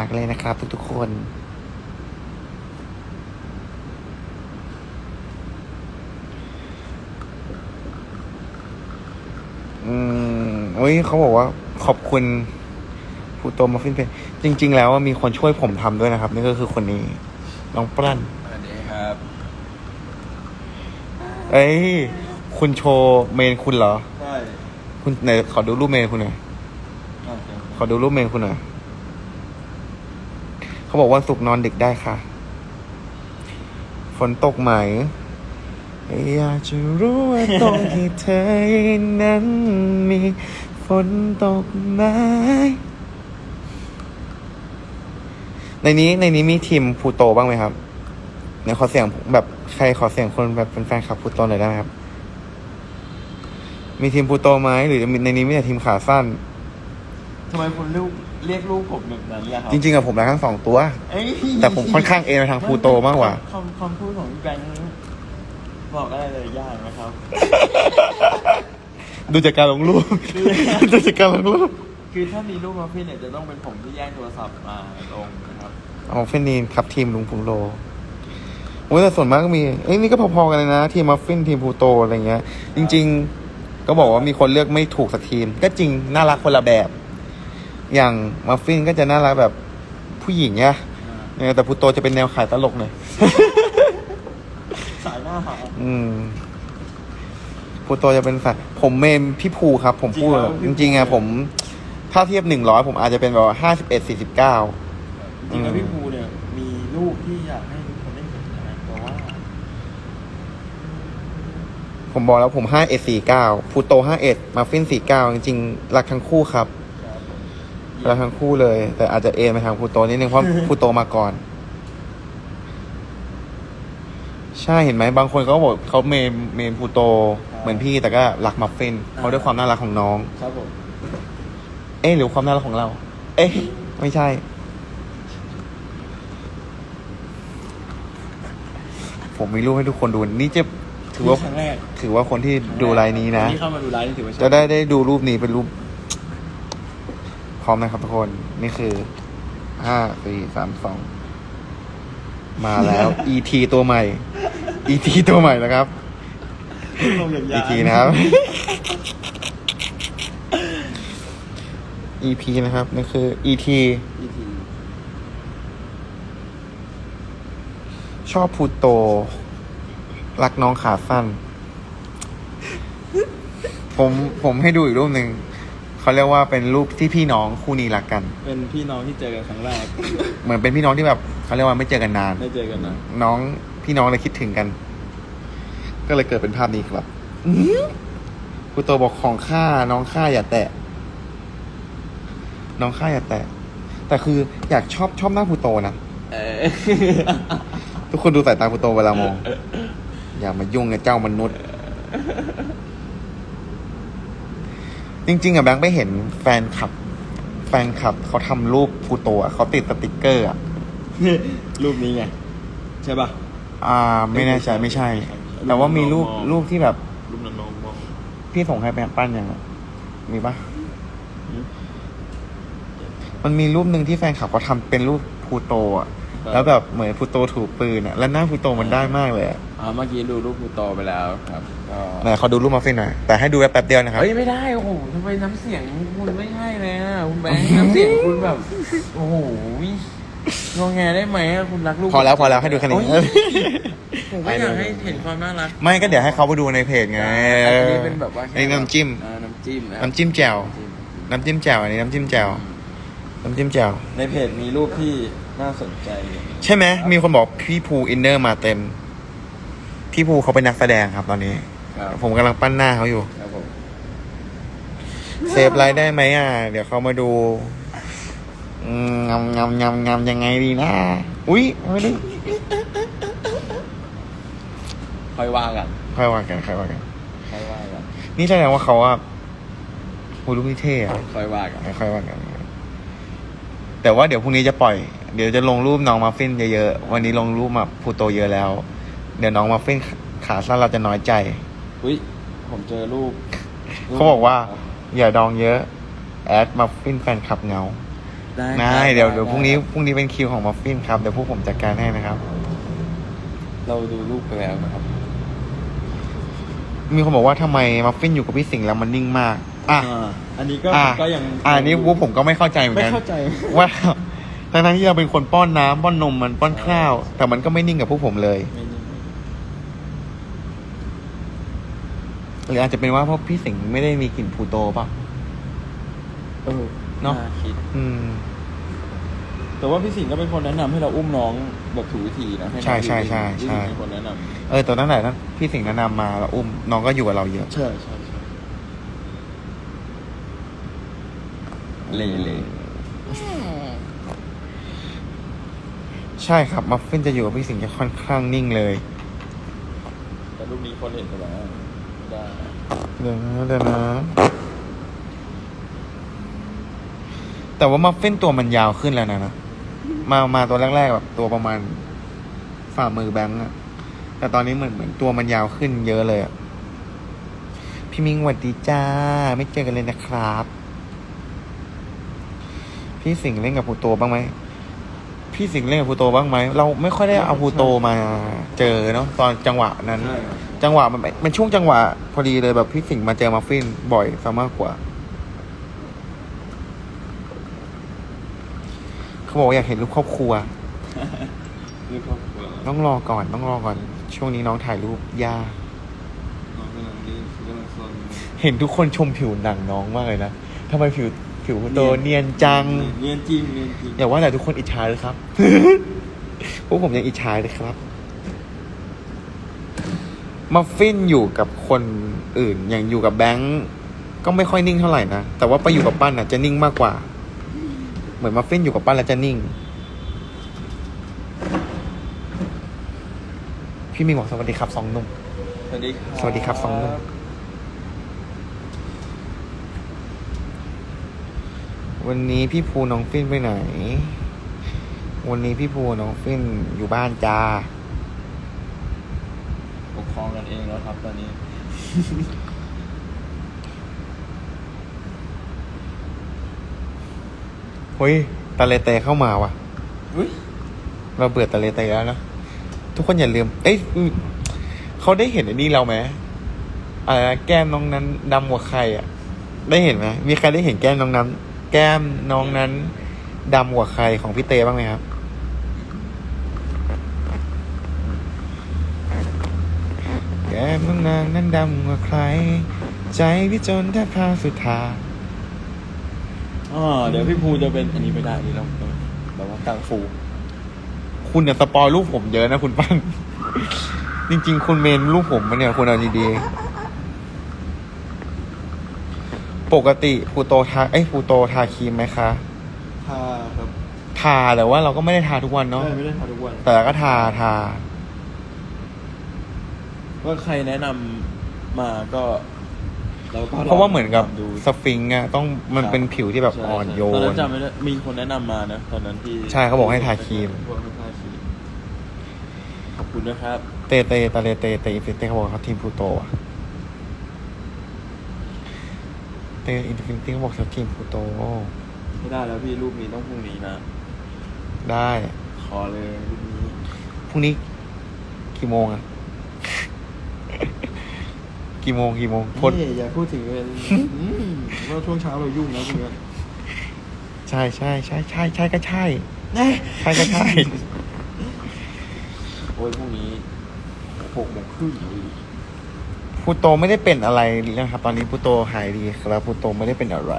ฝากเลยนะครับทุกๆคนอืมเอ้ยเขาบอกว่าขอบคุณผู้โตมาฟินเป็นจริง ๆ แล้วมีคนช่วยผมทำด้วยนะครับ นี่ก็คือคนนี้น้องปลั้นสวัสดีครับ เอ้ย คุณโชว์เมนคุณเหรอ ใช่คุณไหนขอดูรูปเมนคุณหน่อยโอเคขอดูรูปเมนคุณหน่อย เขาบอกว่าสุกร์นอนดึกได้ค่ะ ฝนตกไหม อยากจะรู้ว่าตรงที่เธอนั้นมีฝนตกไหม ในนี้ในนี้มีทีมพูโตบ้างไหมครับในขอเสียงแบบใครขอเสียงคนแบบเป็นแฟนคลับพูโตหน่อยได้ไหมครับ มีทีมพูโตไหมหรือในนี้มีแต่ทีมขาสั้น ทำไมคุณลูก เรียกลูกผมแบบนั้นล่ะครับจริงๆอะผมรักทั้งสองตัว เอ้ยแต่ผมค่อนข้างเอนไปทางพลูโตมากกว่า คำคำพูดของพี่แบงค์บอกได้เลยยากนะครับ ดูจากการลงรูป ดูจากการลงรูปคือถ้ามีลูกมาพี่เนี่ยจะต้องเป็นผมที่แย่งโทรศัพท์มาลงนะครับ เอาเฟนนีนครับทีมลุงพุงโลโอ้ยแต่ส่วนมากก็มีเอ้ยนี่ก็พอๆกันเลยนะ ทีมมัฟฟินทีมพลูโตอะไรเงี้ย จริง ๆ ก็บอกว่ามีคนเลือกไม่ถูกสักทีม ก็จริงน่ารักคนละแบบ อย่างมัฟฟินก็จะน่ารักแบบผู้หญิงเนี่ยเออแต่พลูโตจะเป็นแนวขายตลกหน่อย สายหน้าหา อืมพลูโตจะเป็นสัตว์ผมเมมพี่ภูครับ ผมพูดจริงเหรอจริงๆอะผม ถ้าเทียบหนึ่งร้อยผมอาจจะเป็นแบบห้าสิบเอ็ดสี่สิบเก้า จริงๆแล้วพี่ภูเนี่ยมีลูกที่อยากให้ทุกคนได้เห็นนะแต่ว่าผมบอกแล้วผมห้าเอ็ดสี่เก้าพูโตห้าเอ็ดมาฟินสี่เก้าจริงๆรักทั้งคู่ครับครับผม รักทั้งคู่เลย แต่อาจจะเอ็นไปทางพูโตนิดนึงเพราะพูโตมาก่อน ใช่เห็นไหมบางคนเขาก็บอกเขาเมนเมนพูโต เหมือนพี่แต่ก็รักมัฟฟินเพราะด้วยความน่ารักของน้อง ครับผม เอ๊ะหรือความน่ารักของเรา เอ๊ะไม่ใช่ ผมมีรูปให้ทุกคนดูนี่จะถือว่าครั้งแรกถือว่าคนที่ดูไลน์นี้นะที่เข้ามาดูไลน์นี่ถือว่าโชคจะได้ได้ดูรูปนี้เป็นรูป พร้อมนะครับทุกคน นี่คือห้าสี่สามสองมาแล้ว ET ตัวใหม่ ET ตัวใหม่แล้วครับ ลงอย่างยาว ET นะครับ EP นะครับนี่คือ ET ET ชอบพูโต รักน้องขาสั้น ผมผมให้ดูอีกรูปหนึ่ง เขาเรียกว่าเป็นรูปที่พี่น้องคู่นี้รักกัน เป็นพี่น้องที่เจอกันครั้งแรก เหมือนเป็นพี่น้องที่แบบเขาเรียกว่าไม่เจอกันนานได้เจอกันนะน้องพี่น้องเลยคิดถึงกัน ก็เลยเกิดเป็นภาพนี้ครับอื้อหือพูโตบอกของข้าน้องข้าอย่าแตะ น้องข้าอย่าแตะ แต่คืออยากชอบชอบหน้าพูโตนะเออทุกคนดูสายตาพูโตเวลามองอย่ามายุ่งกับเจ้ามนุษย์ จริง ๆอะแบงค์ไปเห็นแฟนคลับ แฟนคลับเขาทำรูปพูโตอะเขาติดสติกเกอร์อะรูปนี้ไง ใช่ป่ะ อ่า ไม่แน่ใจไม่ใช่ แต่ว่ามีรูปมองรูปที่แบบ รูปน้องๆมองพี่ส่งให้แบงค์ปั้นยังอะมีปะอืมมันมีรูปหนึ่งที่แฟนคลับเขาทำเป็นรูปพูโตอะ แล้วแบบเหมือนพูโตถูกปืนอะแล้วหน้าพูโตมันได้มากเลยอะอ่าเมื่อกี้ดูรูปภูโตไปแล้วครับก็ไหนเขาดูรูปมาฟินหน่อยแต่ให้ดูแป๊บเดียวนะครับเฮ้ยไม่ได้โอ้โหทำไมน้ำเสียงคุณไม่ใช่เลยอะคุณแบงค์น้ำเสียงคุณแบบโอ้โหงอแงได้ไหมอะคุณรักลูกพอแล้วพอแล้วให้ดูแค่นี้โอ้ยผมก็อยากให้เห็นความน่ารักไม่ก็เดี๋ยวให้เขาไปดูในเพจไงอันนี้เป็นแบบว่าอันนี้น้ำจิ้มอ่าน้ำจิ้มะน้ำจิ้มแจ่วน้ำจิ้มน้ำจิ้มแจ่วอันนี้น้ำจิ้มแจ่วน้ำจิ้มแจ่วในเพจมีรูปที่ น่าสนใจใช่ไหมมีคนบอกพี่ภูอินเนอร์มาเต็ม พี่ภูเขาเป็นนักแสดงครับตอนนี้ ครับผมกำลังปั้นหน้าเขาอยู่ ครับผมเซฟไลน์ได้ไหมอะ เดี๋ยวเขามาดูอืมงำงำงำงำยังไงดีนะ อุ้ยไม่ได้ค่อยว่ากันค่อยว่ากันค่อยว่ากัน ค่อยว่ากันนี่แสดงว่าเขาอะโอ้รูปนี้เท่อะค่อยว่ากันค่อยว่ากัน แต่ว่าเดี๋ยวพรุ่งนี้จะปล่อย เดี๋ยวจะลงรูปน้องมาฟินเยอะๆ วันนี้ลงรูปมาพูโตเยอะแล้ว เดี๋ยวน้องมาฟินขาสั้นเราจะน้อยใจ อุ้ยผมเจอรูปเขาบอกว่า อย่าดองเยอะ แอดมาฟินแฟนคลับเหงาได้ได้ครับเดี๋ยวเดี๋ยวได้พรุ่งนี้ครับพรุ่งนี้เป็นคิวของมัฟฟินครับเดี๋ยวพวกผมจัดการให้นะครับ เราดูรูปไปแล้วนะครับ มีคนบอกว่าทำไมมัฟฟินอยู่กับพี่สิงห์แล้วมันนิ่งมาก อะอันนี้ก็อะก็ยัง อ่านี่พวกผมก็ไม่เข้าใจเหมือนไม่กันเข้าใจว่า ทั้งๆที่เราเป็นคนป้อนน้ำป้อนนมมันป้อนข้าว แต่มันก็ไม่นิ่งกับพวกผมเลย ไม่นิ่งหรืออาจจะเป็นว่าเพราะพี่สิงห์ไม่ได้มีกลิ่นพลูโตเปล่ะ เออเนอะ คิด อืม แต่ว่าพี่สิงห์ก็เป็นคนแนะนำให้เราอุ้มน้องแบบถูกวิธีนะห้น้องใช่ใช่ใช่พี่ใช่สิงห์เป็นคนแนะนเออแต่ตั้งแต่นั้นพี่สิงห์แนะนำมาแล้วอุ้มน้องก็อยู่กับเราเยอะำใช่ใช่ใช่เล่เล่ ใช่ครับ มัฟฟินจะอยู่กับพี่สิงห์จะค่อนข้างนิ่งเลยแต่รูปนี้คนเห็นไปแล้วได้เดี๋ยวนะเดี๋ยวนะ แต่ว่ามัฟฟินตัวมันยาวขึ้นแล้วนะนะมามาตัวแรกๆแบบตัวประมาณฝ่ามือแบงค์อะแต่ตอนนี้เหมือนเหมือนตัวมันยาวขึ้นเยอะเลยอะพี่มิงหวัดดีจ้า ไม่เจอกันเลยนะครับ พี่สิงห์เล่นกับพลูโตบ้างไหม พี่สิงห์เล่นกับพลูโตบ้างไหมเราไม่ค่อยได้เอาพลูโตมาเจอเนาะตอนจังหวะนั้น ใช่ครับ จังหวะมันมันช่วงจังหวะพอดีเลยแบบพี่สิงห์มาเจอมาฟินบ่อยซะมากกว่าเขาบอกว่าอยากเห็นรูปครอบครัวรูปครอบครัวต้องรอก่อนต้องรอก่อน ช่วงนี้น้องถ่ายรูปยากน้องกำลังเล่นกำลังซนเห็นทุกคนชมผิวหนังน้องมากเลยนะทำไมผิว ผิวโตเนียนจัง เนียนจริงเนียนจริงอย่าว่าแต่ทุกคนอิจฉาเลยครับพวกผมยังอิจฉาเลยครับมัฟฟินอยู่กับคนอื่น อย่างอยู่กับแบงก์ก็ไม่ค่อยนิ่งเท่าไหร่นะ แต่ว่าไปอยู่กับปั้นอะจะนิ่งมากกว่า เหมือนมัฟฟินอยู่กับปั้นแล้วจะนิ่ง พี่มิงบอกสวัสดีครับสองหนุ่ม สวัสดีครับ สวัสดีครับสองหนุ่ม วันนี้พี่ภูน้องฟินไปไหน วันนี้พี่ภูน้องฟินอยู่บ้านจ้าปกครองกันเองแล้วครับตอนนี้ เฮ้ยตาเลเตเข้ามาว่ะ อุ้ยเราเบื่อตาเลเตแล้วนะทุกคนอย่าลืม เอ้ยอืมเขาได้เห็นไอ้นี่เราไหมอะไรนะแก้มน้องนั้นดำกว่าใครอะ ได้เห็นไหมมีใครได้เห็นแก้มน้องนั้น แก้มน้องนั้นดำกว่าใครของพี่เตบ้างไหมครับ แก้มน้องนางนั้นดำกว่าใคร ใจพี่จนแทบพาสุดทางอ๋อเดี๋ยวพี่ภูจะเป็นอันนี้ไม่ได้อันนี่เราแบบว่ากลางฟู คุณเนี่ยสปอยรูปผมเยอะนะคุณปั้น จริง ๆ คุณเมนรูปผมมาเนี่ยคุณเอาดีๆ ปกติภูโตทาเอ้ยภูโตทาครีมไหมคะ ทาครับทาแต่ว่าเราก็ไม่ได้ทาทุกวันเนาะ ใช่ไม่ได้ทาทุกวัน แต่ก็ทาทา ว่าใครแนะนำมาก็เราก็ลงเพราะว่าเหมือนกับดูสฟิงค์อะต้องมันเป็นผิวที่แบบใช่อ่อนโยตอนนนั้นจำไม่ได้มีคนแนะนำมานะตอนนั้นที่ใช่เขาบอกให้ทาครีม บอกให้ทาครีมขอบคุณนะครับ เตเตตาเลเตเตอินฟินิตี้เขาบอกเขาทีมพลูโตอะ เตอินฟินิตี้เขาบอกเขาทีมพลูโต ไม่ได้แล้วพี่รูปนี้ต้องพรุ่งนี้นะ ได้ขอเลยรูปนี้พรุ่งนี้กี่โมงอะ กี่โมงกี่โมงพดนี่อย่าพูดถึงเป็นอืมว่าช่วงเช้าเรายุ่งนะพวกเนี้ยใช่ใช่ใช่ใช่ใช่ก็ใช่ใช่ก็ใช่ โอ้ยพรุ่งนี้หกโมงครึ่งเลย พูโตไม่ได้เป็นอะไรนะครับ ตอนนี้พูโตหายดีครับพูโตไม่ได้เป็นอะไร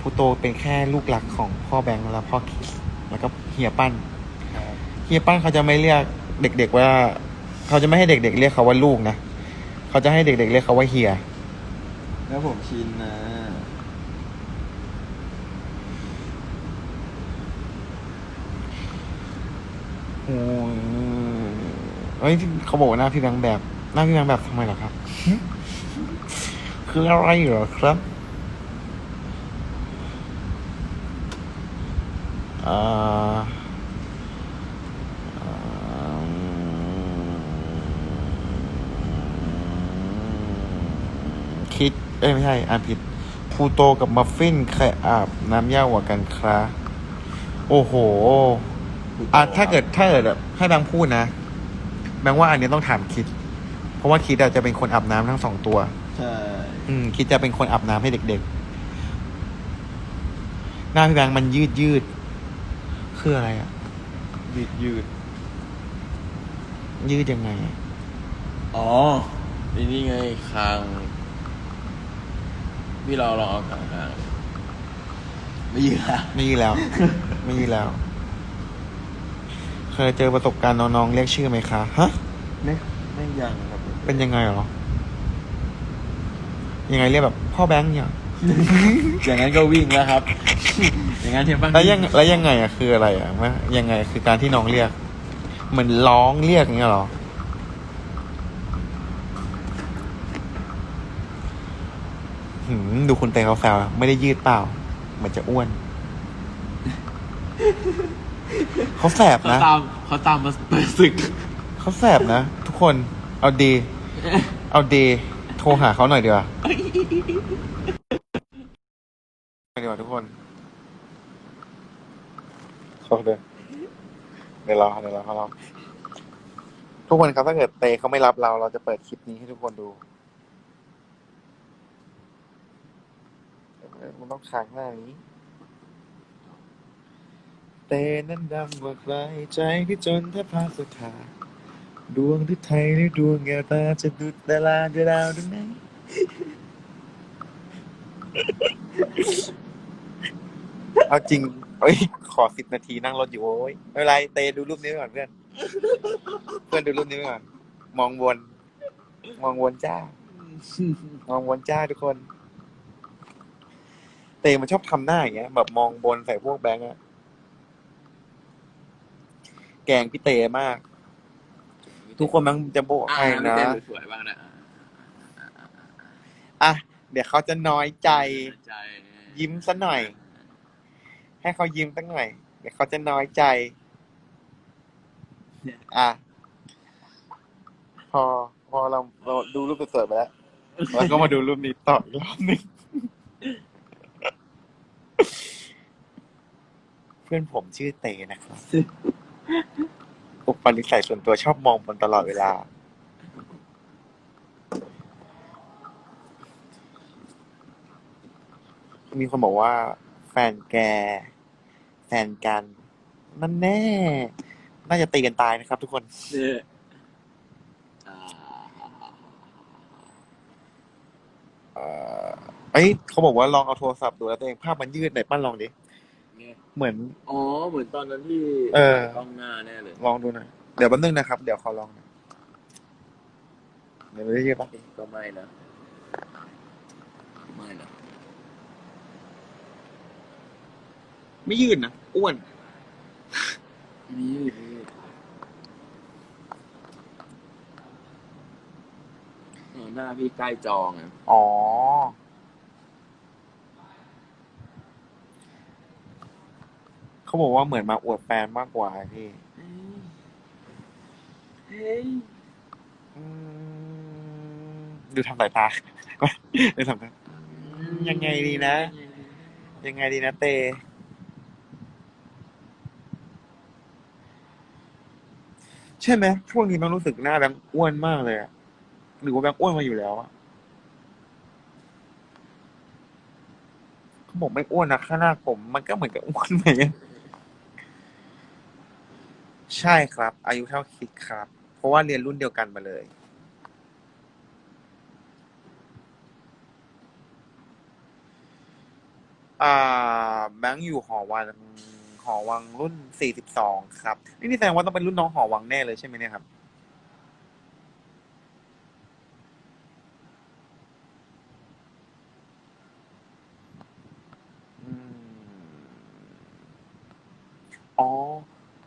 พูโตเป็นแค่ลูกหลักของพ่อแบงค์และพ่อคิสแล้วก็เฮียปั้นครับเฮียปั้นเขาจะไม่เรียกเด็ก ๆ ว่า เขาจะไม่ให้เด็ก ๆ เรียกเขาว่าลูกนะเขาจะให้เด็ก ๆ เรียกเขาว่าเฮีย แล้วผมชินนะโอ้ยเอ้ยเขาบอกว่าหน้าพี่แบงค์แบบห น้าพี่งแบบทำไมเหรอครับ คืออะไรเหรอครับอ่าคิด เอ้ย ไม่ใช่ อ่านผิดพูโตกับมัฟฟินใครอาบน้ำยากกว่ากันครับโอ้โห อะถ้าเกิดถ้าเกิดแบบให้แบงค์พูดนะ แบงค์ว่าอันนี้ต้องถามคิด ราะว่าคิดอาจจะเป็นคนอาบน้ำทั้งสองตัว ใช่ อืม คิดจะเป็นคนอาบน้ำให้เด็กๆ หน้าพี่แบงค์มันยืดยืดๆคืออะไรอะยืดยืด ยืดยังไงอะอ๋อไอ้นี่ไงคางพี่เราลองเอาคางคางไม่ยืดละไม่ยืดแล้ว ไม่ยืดแล้ว เคยเจอประสบการณ์น้องๆเรียกชื่อไหมคะ ฮะ ไม่ไม่ยังครับ เป็นยังไงเหรอ ยังไงเรียกแบบ พ่อแบงค์เนี่ยอย่างนั้นก็วิ่งแล้วครับ อย่างนั้นเทียบบ้างแล้วยังแล้วยังไงอะคืออะไรอะว่ายังไงคือการที่น้องเรียก เหมือนร้องเรียกอย่างเงี้ยเหรอ หืมดูคุณเตเขาแซวไม่ได้ยืดเปล่า เหมือนจะอ้วน เขาแสบเขานะตามเขาตามมาเปิดศึก เขาแสบนะ ทุกคน เอาดี เอาดีโทรหาเขาหน่อยดีกว่าดีกว่าทุกคนเขาเดินเดี๋ยวรอเดี๋ยวรอเขารอทุกคนครับถ้าเกิดเตเขาไม่รับเรา เราจะเปิดคลิปนี้ให้ทุกคนดูมันต้องค้างหน้านี้ เตนั้นดำกว่าใครใจที่จนแทบพลาดสุดทาง ดวงที่ไทยหรือดวงแกตาจะดุดดาราจะดาวดวงไหนเอาจริงเอ้ย ขอสิบนาทีนั่งรถอยู่โอ้ยไม่เป็นไรเตดูรูปนี้ไปก่อนเพื่อน เพื่อนดูรูปนี้ไปก่อน มองวน มองวนจ้า มองวนจ้าทุกคน เตมันชอบทำหน้าอย่างเงี้ย แบบมองบนใส่พวกแบงค์อะแกงพี่เตมาก ทุกคนมันจะโบกอ่าให้ไม่นะเต้นสวยๆบ้างนะอะ เดี๋ยวเขาจะน้อยใจ ใจยิ้มซะหน่อย ให้เขายิ้มสักหน่อย เดี๋ยวเขาจะน้อยใจ อะ พอ พอเราเราดูรูปสวยๆไปแล้วเราก็มาดูรูปนี้ต่ออีกรอบหนึง เพื่อนผมชื่อเตนะครับ อุปนิสัยส่วนตัวชอบมองบนตลอดเวลา มีคนบอกว่า แฟนแก แฟนกัน นั่นแน่ น่าจะตีกันตายนะครับทุกคน เนี่ยอ่าเอ่อเอ้ยเขาบอกว่าลองเอาโทรศัพท์ดูแล้วตัวเองภาพมันยืดไหนปั้นลองดิ เนี่ยเหมือน อ๋อ เหมือนตอนนั้นที่เออกล้องหน้าแน่เลยลองดูหน่อยเดี๋ยวแป๊บนึงนะครับ เดี๋ยวขอลองหน่อยเดี๋ยวไม่ได้ยืดปะเอ๊ะก็ไม่นะ ไม่นะไม่ยืดนะอ้วนมียืดมียืดเออหน้าพี่ใกล้จองอะ อ๋อ เขาบอกว่าเหมือนมาอวดแฟนมากกว่าพี่เฮ้ยอืมดูทำสายตาดูทำสายยังไงดีนะ ยังไงดีนะเต ใช่ไหมช่วงนี้มันรู้สึกหน้าแบงค์อ้วนมากเลยอะหรือว่าแบงค์อ้วนมาอยู่แล้วอะเขาบอกไม่อ้วนนะข้างหน้าผม มันก็เหมือนกับอ้วนเหมือนกัน ใช่ครับ อายุเท่าคิดครับ เพราะว่าเรียนรุ่นเดียวกันมาเลย อ่าแบงค์อยู่หอวังหอวังรุ่นสี่สิบสองครับ นี่นี่แสดงว่าต้องเป็นรุ่นน้องหอวังแน่เลยใช่ไหมเนี่ยครับ อืมอ๋อ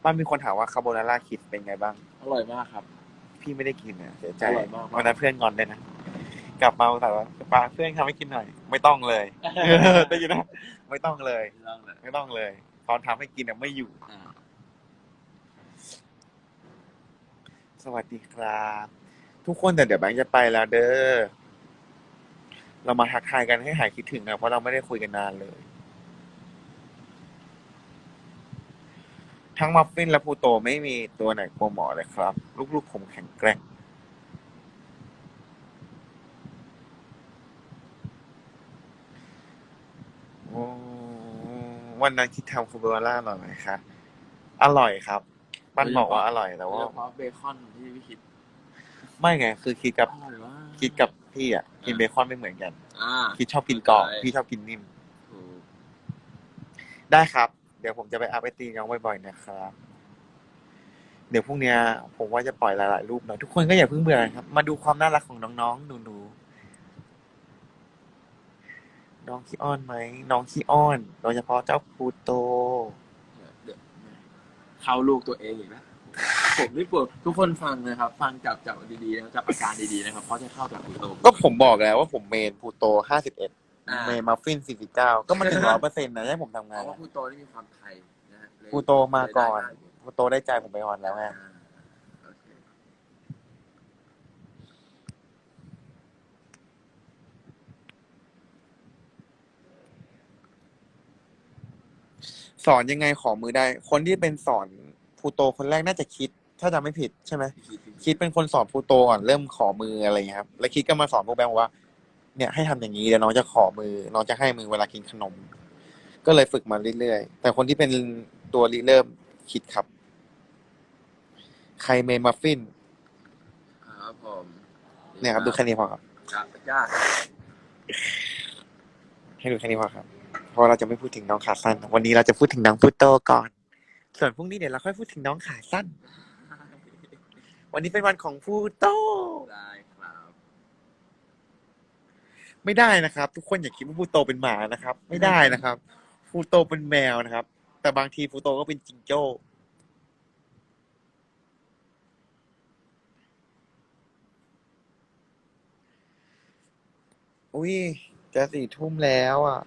มันมีคนถามว่าคาโบนาร่าคิดเป็นไงบ้าง อร่อยมากครับ พี่ไม่ได้กินนะเสียใจอร่อยมาก วันนั้นเพื่อนงอนเลยนะ กลับมาแต่ว่าปาเพื่อนทำให้กินหน่อย ไม่ต้องเลย ได้ยินนะไม่ต้องเลยไม่ต้องเลยไม่ต้องเลย ตอนทำให้กินเนี่ยไม่อยู่ อ่าสวัสดีครับ ทุกคนแต่เดี๋ยวแบงค์จะไปแล้วเด้อเรามาทักทายกันให้หายคิดถึงนะเพราะเราไม่ได้คุยกันนานเลย ทั้งมัฟฟินและพลูโตไม่มีตัวไหนกลัวหมอเลยครับ ลูกๆผมแข็งแกร่งโอ้วันนั้นคิดทำคูเบอร่าอร่อยไหมคะ อร่อยครับปั้นบอกว่าอร่อยแต่โดว่ายเฉพาะเบคอนที่พี่คิดไม่ไง คือคิดกับ อร่อยมากคิดกับพี่อะ กินเบคอนไม่เหมือนกัน อ่า คิดชอบกินกรอบใช่พี่ชอบกินนิ่ม ถูก ได้ครับเดี๋ยวผมจะไปอัพไอตีน้องบ่อยๆนะครับ เดี๋ยวพรุ่งเนี้ยผมว่าจะปล่อยหลายๆรูปหน่อยทุกคนก็อย่าเพิ่งเบื่อนะครับ มาดูความน่ารักของน้องๆหนูๆน้องขี้อ้อนไหมน้องขี้อ้อนโดยเฉพาะเจ้าพลูโต เดี๋ยวเข้าลูกตัวเองอีกแล้วผมนี่ปวดทุกคนฟังนะครับ ฟังจับจับดีๆนะจับอาการดีๆนะครับ เพราะจะเข้าจากคุณโตก็ผมบอกแล้วว่าผมเมนพลูโตห้าสิบเอ็ด อ่า เมนมัฟฟินสี่สิบเก้าก็มันถึงร้อยเปอร์เซ็นต์นะให้ผมทำเพงานราะว่าคุณโตนี่มีความไทยนะฮะเลยพลูโตมาก่อน เลยได้พลูโตได้ใจผมไปก่อนแล้วไงอ่าโอเคสอนยังไงขอมือได้ คนที่เป็นสอนพลูโตคนแรกน่าจะคิด ถ้าจำไม่ผิดใช่ไหม คิดคิดเป็นคนสอนพลูโตก่อนเริ่มขอมืออะไรอย่างเงี้ยครับ แล้วคิดก็มาสอนพวกแบงค์ว่า เนี่ยให้ทำอย่างนี้เดี๋ยวน้องจะขอมือ น้องจะให้มือเวลากินขนม ก็เลยฝึกมาเรื่อยๆ แต่คนที่เป็นตัวริเริ่มคิดครับ ใครเมนมัฟฟินครับผมเนี่ยครับดูแค่นี้พอครับครับจ้าให้ดูแค่นี้พอครับ เพราะเราจะไม่พูดถึงน้องขาสั้น วันนี้เราจะพูดถึงน้องพลูโตก่อน ส่วนพรุ่งนี้เดี๋ยวเราค่อยพูดถึงน้องขาสั้น วันนี้เป็นวันของพลูโต ไม่ได้นะครับ ทุกคนอย่าคิดว่าพูโตเป็นหมานะครับ ไม่ได้นะครับพูโตเป็นแมวนะครับ แต่บางทีพูโตก็เป็นจิงโจ้อุ้ยจะสี่ทุ่มแล้วอะ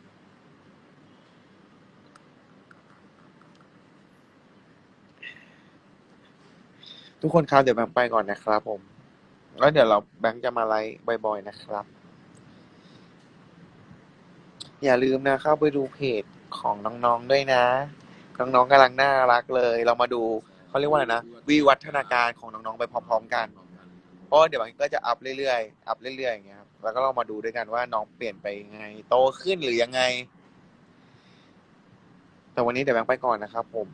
ทุกคนครับเดี๋ยวแบงค์ไปก่อนนะครับผม แล้วเดี๋ยวเราแบงค์จะมาไลฟ์บ่อยๆนะครับ อย่าลืมนะเข้าไปดูเพจของน้องๆด้วยนะ น้องๆกำลังน่ารักเลย เรามาดูเขาเรียกว่าอะไรนะวิวัฒนาการของน้องๆไปพร้อมๆกัน เพราะเดี๋ยวมันก็จะอัพเรื่อยๆอัพเรื่อยๆอย่างเงี้ยครับแล้วก็เรามาดูด้วยกันว่าน้องเปลี่ยนไปยังไง โตขึ้นหรือยังไง แต่วันนี้เดี๋ยวแบงค์ไปก่อนนะครับ ผม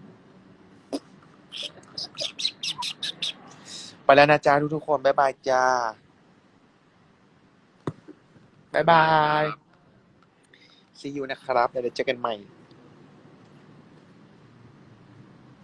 ไปแล้วนะจ๊ะทุกๆคนบ๊ายบายจ้าบ๊ายบาย see you นะครับเดี๋ยวเจอกันใหม่